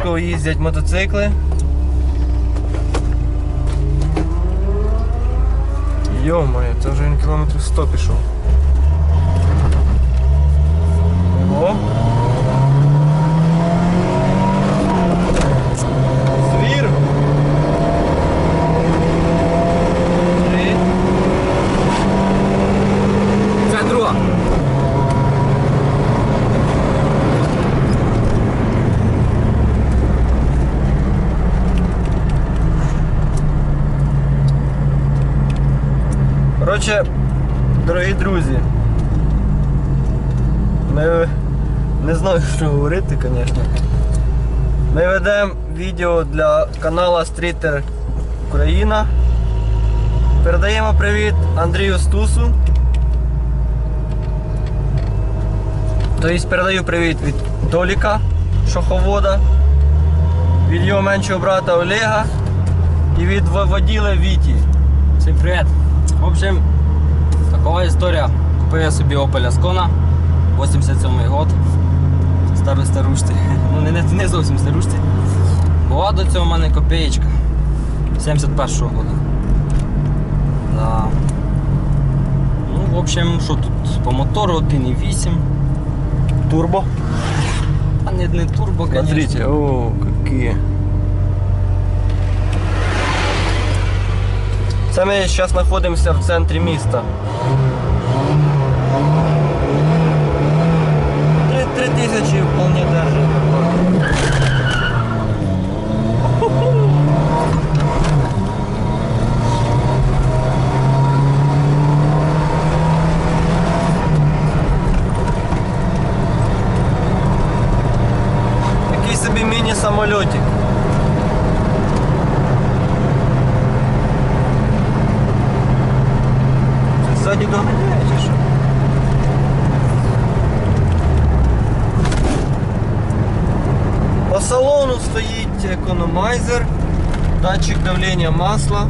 відео їздять мотоцикли. Йо-моє, це вже він кілометрів 100 пішов. О! Звір! Три. Це друга. Коротше, дорогі друзі. Ми не знаю, що говорити, звісно. Ми ведемо відео для канала Стрітер Україна. Передаємо привіт Андрію Стусу. Тобто передаю привіт від Толіка Шоховода, від його меншого брата Олега і від воділа Віті. Всім привіт. В общем, такова історія. Купив я собі Opel Ascona, 87 год. Старий старушці. Ну не, не, не зовсім старушці. Була до цього в мене копеєчка. 71-го года. Да. Ну, в общем, що тут? По мотору 1.8. Турбо. А не, не турбо, конечно. Смотрите, о, какие. Це ми зараз знаходимося в центрі міста. Три, три тисячі вполне держить. Такий Ззаді доганяє чи що? По салону стоїть економайзер, датчик давлення масла,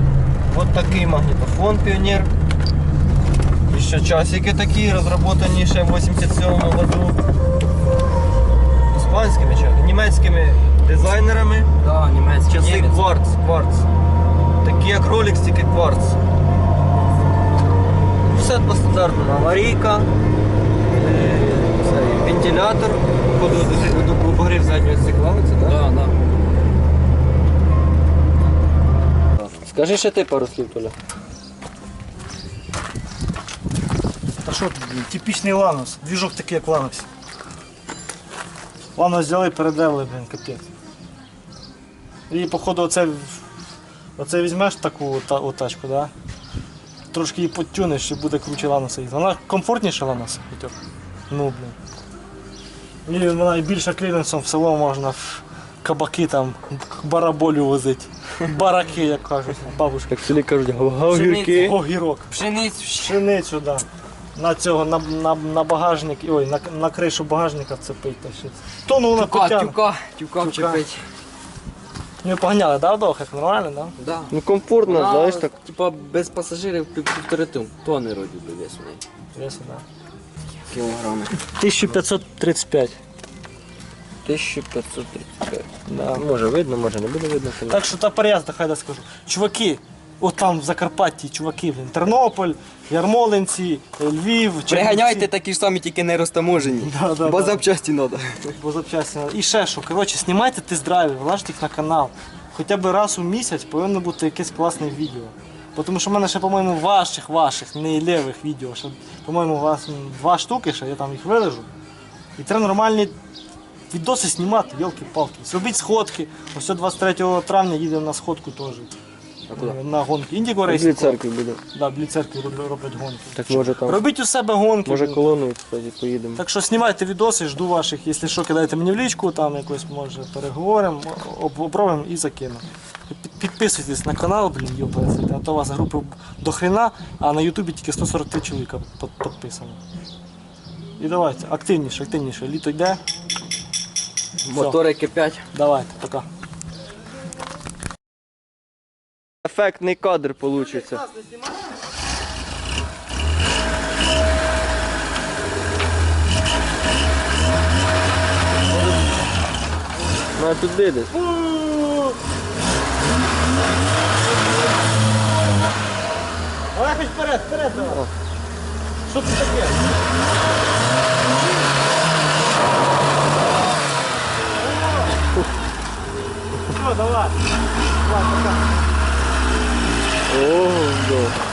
вот такий магнітофон Піонер. І ще часики такі, розроблені ще в 87 году. Іспанськими чи німецькими дизайнерами. Да, німецький Часи кварц, кварц. Такі як Rolex, тільки кварц. Все по стандартному. Аварійка, е, цей вентилятор, обогрів заднього стекла, це, так? Да, да. Скажи ще ти пару слів, Толя. Та що типічний ланос. Двіжок такий, як в ланосі. Ланос взяли, передали, блін, капець. І походу оце, оце візьмеш таку та, тачку, да? Трошки її подтюнеш і буде круче ланоса їздити. Вона комфортніша ланоса, Вітьок? Ну, блін. І вона і більше кліренсом в село можна в кабаки там, бараболю возити. Бараки, як кажуть, бабушки. Як селі кажуть, гавгірки. Огірок. Пшеницю. Пшеницю, да. На цього, на, на, на багажник, ой, на, на кришу багажника щось. Тону вона Тюка, потягне. тюка, тюка вчепить. Ми поганяли, да, вдох, як нормально, да? Да. Ну комфортно, Вона, знаєш так. Типа без пасажирів пів- півтори тонни тонни роді до весу неї. Веси, да. Кілограми. 1535. 1535. Да. Може видно, може не буде видно. Так що та переїзд, хай да скажу. Чуваки, от там в Закарпатті, чуваки, блін, Тернополь, Ярмолинці, Львів, Чернівці. Приганяйте такі ж самі, тільки не розтаможені. Да, да, Бо да. запчасті треба. Бо запчасті. надо. І ще що, коротше, знімайте тест-драйви, влажте їх на канал. Хоча б раз у місяць повинно бути якесь класне відео. Бо Тому що в мене ще, по-моєму, ваших, ваших, не левих відео. Ще, по-моєму, у вас два штуки, ще я там їх вилежу. І треба нормальні відоси знімати, йолки-палки. Зробіть сходки. Ось 23 травня їдемо на сходку теж. Е, На гонки. Індіго Біля Рейсінг. церкви буде. Да, біля церкви роб- роблять гонки. Так може там. Робіть у себе гонки. Може колоною, кстати, поїдемо. Так що знімайте відоси, жду ваших, якщо що, кидайте мені в лічку, там якось може переговоримо, об- обробимо і закину. Під- Підписуйтесь на канал, блін, йопається, а то у вас групи до хрена, а на Ютубі тільки 143 чоловіка під- підписано. І давайте, активніше, активніше. Літо йде. Мотори кипять. Давайте, пока. Ефектний кадр получиться. А туди десь. Давай хоч вперед, вперед давай. Що це таке? Все, давай. Давай, пока. 오, 이거.